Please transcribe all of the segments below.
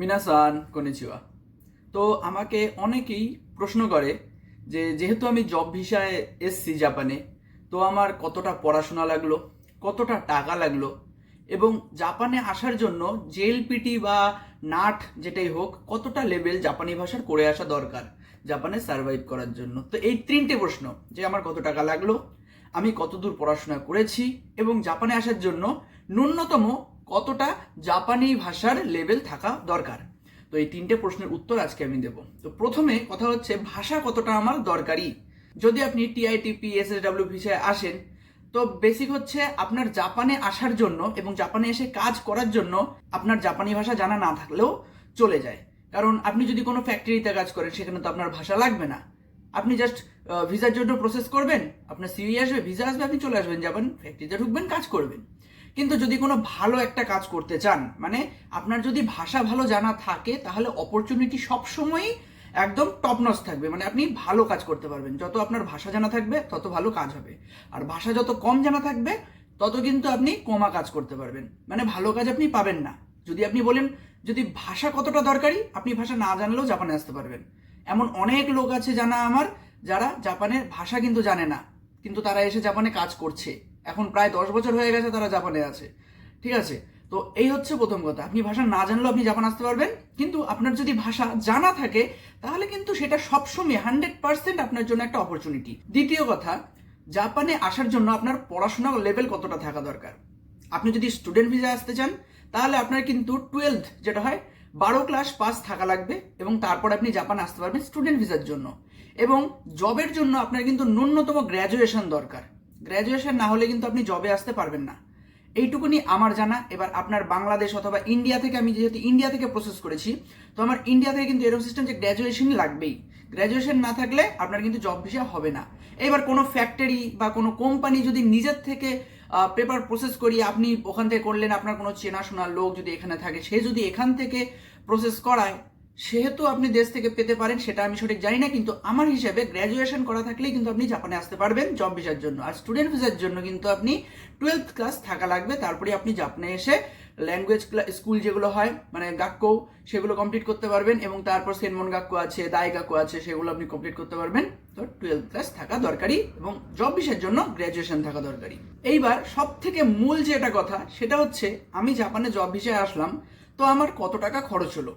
মিনাসান, কনিচিওয়া। তো আমাকে অনেকেই প্রশ্ন করে যে, যেহেতু আমি জব ভিসায় এসছি জাপানে, তো আমার কতটা পড়াশোনা লাগল? কতটা টাকা লাগল? এবং জাপানে আসার জন্য জেএলপিটি বা নাট যেটাই হোক, কতটা লেভেল জাপানি ভাষার করে আসা দরকার জাপানে সার্ভাইভ করার জন্য? তো এই তিনটে প্রশ্ন, যে আমার কত টাকা লাগল, আমি কতদূর পড়াশোনা করেছি এবং জাপানে আসার জন্য ন্যূনতম কতটা জাপানি ভাষার লেভেল থাকা দরকার? তো এই তিনটে প্রশ্নের উত্তর আজকে আমি দেব। তো প্রথমে কথা হচ্ছে, ভাষা কতটা আমার দরকারি? যদি আপনি টিআইটিপি এসএসডাব্লিউ ভিসায় আসেন, তো বেসিক হচ্ছে আপনার জাপানে আসার জন্য এবং জাপানে এসে কাজ করার জন্য আপনার জাপানি ভাষা জানা না থাকলেও চলে যায়। কারণ আপনি যদি কোনো ফ্যাক্টরিতে কাজ করেন, সেখানে তো আপনার ভাষা লাগবে না। আপনি জাস্ট ভিসার জন্য প্রসেস করবেন, আপনার সিভি আসবে ভিসা আসবে, আপনি চলে আসবেন জাপান ফ্যাক্টরিতে ঢুকবেন, কাজ করবেন। কিন্তু যদি কোনো ভালো একটা কাজ করতে চান মানে আপনার যদি ভাষা ভালো জানা থাকে, তাহলে অপরচুনিটি সবসময়ই একদম টপনস থাকবে। মানে আপনি ভালো কাজ করতে পারবেন। যত আপনার ভাষা জানা থাকবে, তত ভালো কাজ হবে। আর ভাষা যত কম জানা থাকবে, তত কিন্তু আপনি কমা কাজ করতে পারবেন। মানে ভালো কাজ আপনি পাবেন না। যদি আপনি বলেন, যদি ভাষা কতটা দরকারি, আপনি ভাষা না জানলেও জাপানে আসতে পারবেন। এমন অনেক লোক আছে জানা আমার, যারা জাপানের ভাষা কিন্তু জানে না, কিন্তু তারা এসে জাপানে কাজ করছে। এখন প্রায় দশ বছর হয়ে গেছে তারা জাপানে আছে। ঠিক আছে? তো এই হচ্ছে প্রথম কথা। আপনি ভাষা না জানলেও আপনি জাপান আসতে পারবেন। কিন্তু আপনার যদি ভাষা জানা থাকে, তাহলে কিন্তু সেটা সবসময় হান্ড্রেড পার্সেন্ট আপনার জন্য একটা অপরচুনিটি দ্বিতীয় কথা, জাপানে আসার জন্য আপনার পড়াশোনার লেভেল কতটা থাকা দরকার? আপনি যদি স্টুডেন্ট ভিসা আসতে চান, তাহলে আপনার কিন্তু টুয়েলভ যেটা হয়, বারো ক্লাস পাস থাকা লাগবে এবং তারপর আপনি জাপান আসতে পারবেন স্টুডেন্ট ভিসার জন্য। এবং জবের জন্য আপনার কিন্তু ন্যূনতম গ্র্যাজুয়েশন দরকার। গ্র্যাজুয়েশন না হলে কিন্তু আপনি জবে আসতে পারবেন না। এইটুকুনি আমার জানা। এবার আপনার বাংলাদেশ অথবা ইন্ডিয়া থেকে আমি যেহেতু ইন্ডিয়া থেকে প্রসেস করেছি, তো আমার ইন্ডিয়া থেকে কিন্তু এরকম সিস্টেম যে গ্র্যাজুয়েশনই লাগবেই। গ্র্যাজুয়েশন না থাকলে আপনার কিন্তু জব ভিসা হবে না। এবার কোনো ফ্যাক্টরি বা কোনো কোম্পানি যদি নিজের থেকে পেপার প্রসেস করিয়ে আপনি ওখান থেকে করলেন, আপনার কোনো চেনাশোনা লোক যদি এখানে থাকে, সে যদি এখান থেকে প্রসেস করায় সেহেতু আপনি দেশ থেকে পেতে পারেন, সেটা আমি সঠিক জানি না, কিন্তু আমার হিসাবে গ্র্যাজুয়েশন করা থাকলেই কিন্তু আপনি জাপানে আসতে পারবেন জব ভিসার জন্য। আর স্টুডেন্ট ভিসার জন্য কিন্তু আপনি টুয়েলথ ক্লাস থাকা লাগবে তারপরে আপনি জাপানে এসে ল্যাঙ্গুয়েজ স্কুল যেগুলো হয় মানে গাক্কো সেগুলো কমপ্লিট করতে পারবেন এবং তারপর সেনমন গাক্কো আছে দায় গাক্কো আছে, সেগুলো আপনি কমপ্লিট করতে পারবেন। তো টুয়েলভ ক্লাস থাকা দরকারি এবং জব ভিসার জন্য গ্র্যাজুয়েশন থাকা দরকারি এইবার সব থেকে মূল যেটা কথা, সেটা হচ্ছে আমি জাপানে জব ভিসায় আসলাম, তো আমার কত টাকা খরচ হলো?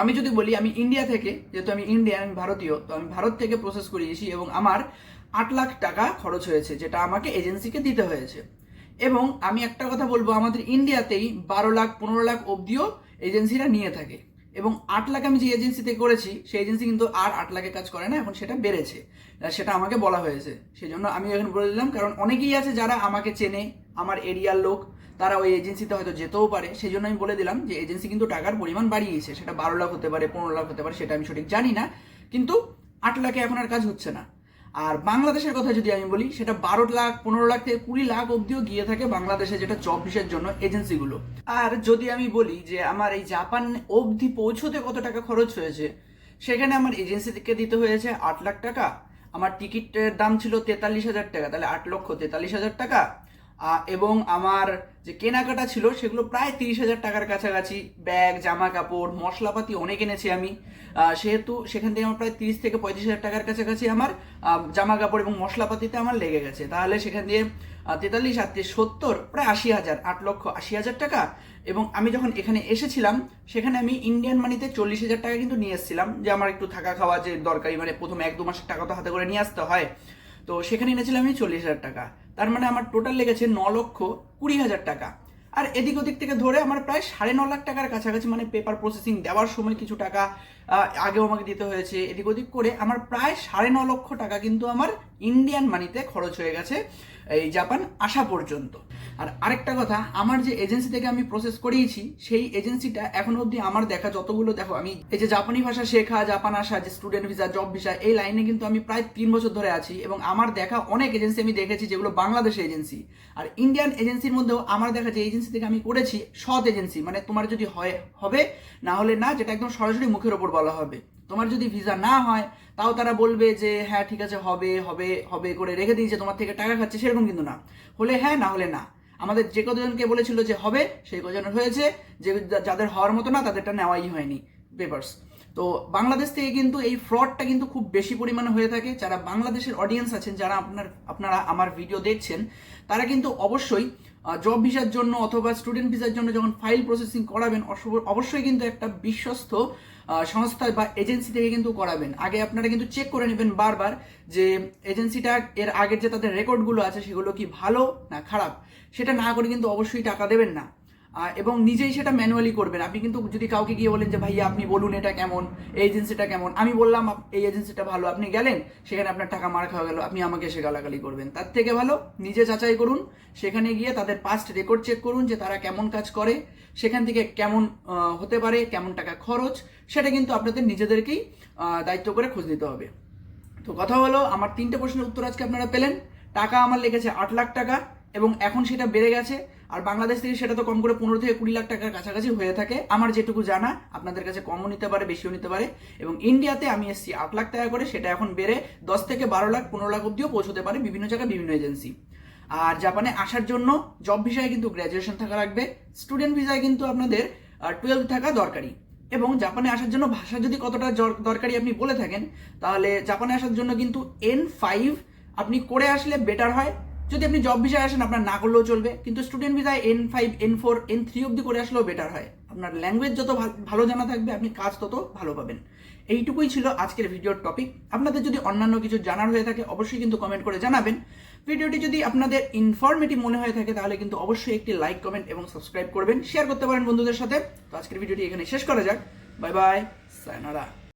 আমি যদি বলি, আমি ইন্ডিয়া থেকে, যেহেতু আমি ইন্ডিয়ান আমি ভারতীয়, তো আমি ভারত থেকে প্রসেস করিয়েছি এবং আমার আট লাখ টাকা খরচ হয়েছে, যেটা আমাকে এজেন্সিকে দিতে হয়েছে। এবং আমি একটা কথা বলব, আমাদের ইন্ডিয়াতেই বারো লাখ, পনেরো লাখ অবধিও এজেন্সিরা নিয়ে থাকে। এবং আট লাখ আমি যে এজেন্সিতে করেছি, সেই এজেন্সি কিন্তু আর আট লাখে কাজ করে না, এখন সেটা বেড়েছে। সেটা আমাকে বলা হয়েছে। সেই জন্য আমি এখন বলে দিলাম, কারণ অনেকেই আছে যারা আমাকে চেনে, আমার এরিয়ার লোক তারা ওই এজেন্সিতে হয়তো যেতেও পারে। সেই জন্য আমি বলে দিলাম যে এজেন্সি কিন্তু টাকার পরিমাণ বাড়িয়েছে। সেটা বারো লাখ হতে পারে, পনেরো লাখ হতে পারে, সেটা আমি সঠিক জানি না। কিন্তু আট লাখে এখন আর কাজ হচ্ছে না। আর বাংলাদেশের কথা যদি আমি বলি, সেটা বারো লাখ, পনেরো লাখ থেকে কুড়ি লাখ অবধিও গিয়ে থাকে বাংলাদেশে যেটা জব জন্য এজেন্সিগুলো আর যদি আমি বলি যে আমার এই জাপান অবধি পৌঁছতে কত টাকা খরচ হয়েছে, সেখানে আমার এজেন্সি থেকে দিতে হয়েছে আট লাখ টাকা। আমার টিকিটের দাম ছিল তেতাল্লিশ হাজার টাকা, তাহলে আট লক্ষ তেতাল্লিশ হাজার টাকা। এবং আমার যে কেনাকাটা ছিল সেগুলো প্রায় তিরিশ হাজার টাকার কাছাকাছি। ব্যাগ জামা কাপড় মশলাপাতি অনেক এনেছি আমি। সেহেতু সেখান থেকে আমার প্রায় তিরিশ থেকে পঁয়ত্রিশ হাজার টাকার কাছাকাছি আমার জামা কাপড় এবং মশলাপাতিতে আমার লেগে গেছে। তাহলে সেখান দিয়ে তেতাল্লিশ আর সত্তর, প্রায় আশি হাজার, আট লক্ষ আশি হাজার টাকা। এবং আমি যখন এখানে এসেছিলাম, সেখানে আমি ইন্ডিয়ান মানিতে চল্লিশ হাজার টাকা কিন্তু নিয়ে এসেছিলাম। যে আমার একটু থাকা খাওয়া যে দরকারি মানে প্রথম এক দু মাসের টাকা তো হাতে করে নিয়ে আসতে হয়। তো সেখানে এনেছিলাম আমি চল্লিশ হাজার টাকা। তার মানে আমার টোটাল লেগেছে ন লক্ষ কুড়ি হাজার টাকা। আর এদিক ওদিক থেকে ধরে আমার প্রায় সাড়ে ন লাখ টাকার কাছাকাছি মানে পেপার প্রসেসিং দেওয়ার সময় কিছু টাকা আগেও আমাকে দিতে হয়েছে। এদিক ওদিক করে আমার প্রায় সাড়ে ন লক্ষ টাকা কিন্তু আমার ইন্ডিয়ান মানিতে খরচ হয়ে গেছে এই জাপান আসা পর্যন্ত। আর আরেকটা কথা, আমার যে এজেন্সি থেকে আমি প্রসেস করিয়েছি, সেই এজেন্সিটা এখন অবধি আমার দেখা যতগুলো, দেখো আমি এই যে জাপানি ভাষা শেখা, জাপান আসা, যে স্টুডেন্ট ভিসা জব ভিসা এই লাইনে কিন্তু আমি প্রায় তিন বছর ধরে আছি এবং আমার দেখা অনেক এজেন্সি আমি দেখেছি যেগুলো বাংলাদেশের এজেন্সি আর ইন্ডিয়ান এজেন্সির মধ্যেও আমার দেখা যে এজেন্সি থেকে আমি করেছি সৎ এজেন্সি মানে তোমার যদি হয়, হবে, না হলে না, যেটা একদম সরাসরি মুখের ওপর বলা হবে। তোমার যদি ভিসা না হয়, তাও তারা বলবে যে হ্যাঁ ঠিক আছে, হবে হবে হবে করে রেখে দিয়েছে, তোমার থেকে টাকা খাচ্ছে, সেরকম কিন্তু না। হলে হ্যাঁ না হলে না। আমাদের যে কজনকে বলেছিল যে হবে, সেই কজনের হয়েছে। যে যাদের হওয়ার মতো না, তাদেরটা নেওয়াই হয়নি পেপার্স তো বাংলাদেশ থেকে কিন্তু এই ফ্রডটা কিন্তু খুব বেশি পরিমাণে হয়ে থাকে। যারা বাংলাদেশের অডিয়েন্স আছেন, যারা আপনার আপনারা আমার ভিডিও দেখছেন, তারা কিন্তু অবশ্যই জব ভিসার জন্য অথবা স্টুডেন্ট ভিসার জন্য যখন ফাইল প্রসেসিং করাবেন অবশ্যই কিন্তু একটা বিশ্বস্ত সংস্থায় সংস্থা বা এজেন্সি থেকে কিন্তু করাবেন। আগে আপনারা কিন্তু চেক করে নেবেন বারবার যে এজেন্সিটা এর আগের যে তাদের রেকর্ডগুলো আছে, সেগুলো কি ভালো না খারাপ? সেটা না করে কিন্তু অবশ্যই টাকা দেবেন না। এবং নিজেই সেটা ম্যানুয়ালি করবেন। আপনি কিন্তু যদি কাউকে গিয়ে বলেন যে, ভাইয়া, আপনি বলুন এটা কেমন? এই এজেন্সিটা কেমন? আমি বললাম এই এজেন্সিটা ভালো। আপনি গেলেন, সেখানে আপনার টাকা মার খাওয়া গেল। আপনি আমাকে সে গালাগালি করবেন। তার থেকে ভালো, নিজে যাচাই করুন। সেখানে গিয়ে তাদের পাস্ট রেকর্ড চেক করুন যে তারা কেমন কাজ করে। সেখান থেকে কেমন হতে পারে, কেমন টাকা খরচ, সেটা কিন্তু আপনাদের নিজেদেরকেই দায়িত্ব করে খোঁজ নিতে হবে। তো কথা হলো, আমার তিনটে প্রশ্নের উত্তর আজকে আপনারা পেলেন। টাকা আমার লেগেছে আট লাখ টাকা এবং এখন সেটা বেড়ে গেছে। আর বাংলাদেশ থেকে সেটা তো কম করে পনেরো থেকে কুড়ি লাখ টাকার কাছাকাছি হয়ে থাকে। আমার যেটুকু জানা, আপনাদের কাছে কমও নিতে পারে, বেশিও নিতে পারে। এবং ইন্ডিয়াতে আমি এসছি, আট লাখ টাকা করে, সেটা এখন বেড়ে দশ থেকে বারো লাখ, পনেরো লাখ অব্দিও পৌঁছতে পারে বিভিন্ন জায়গায় বিভিন্ন এজেন্সি। আর জাপানে আসার জন্য জব ভিসায় কিন্তু গ্র্যাজুয়েশন থাকা লাগবে। স্টুডেন্ট ভিসায় কিন্তু আপনাদের টুয়েলভ থাকা দরকারি। এবং জাপানে আসার জন্য ভাষা যদি কতটা দরকারি আপনি বলে থাকেন, তাহলে জাপানে আসার জন্য কিন্তু এন ফাইভ আপনি করে আসলে বেটার হয়। যদি আপনি জব ভিসায় আসেন, আপনার না করলেও চলবে, কিন্তু স্টুডেন্ট ভিসায় N five N four N three অব্দি করে আসলেও বেটার হয়। আপনার ল্যাঙ্গুয়েজ যত ভালো জানা থাকবে, আপনি কাজ তত ভালো পাবেন। এইটুকুই ছিল আজকের ভিডিওর টপিক আপনাদের যদি অন্যান্য কিছু জানার হয়ে থাকে, অবশ্যই কিন্তু কমেন্ট করে জানাবেন। ভিডিওটি যদি আপনাদের ইনফরমেটিভ মনে হয়ে থাকে, তাহলে কিন্তু অবশ্যই একটি লাইক কমেন্ট এবং সাবস্ক্রাইব করবেন। শেয়ার করতে পারেন বন্ধুদের সাথে। তো আজকের ভিডিওটি এখানে শেষ করা যাক। Bye bye sayonara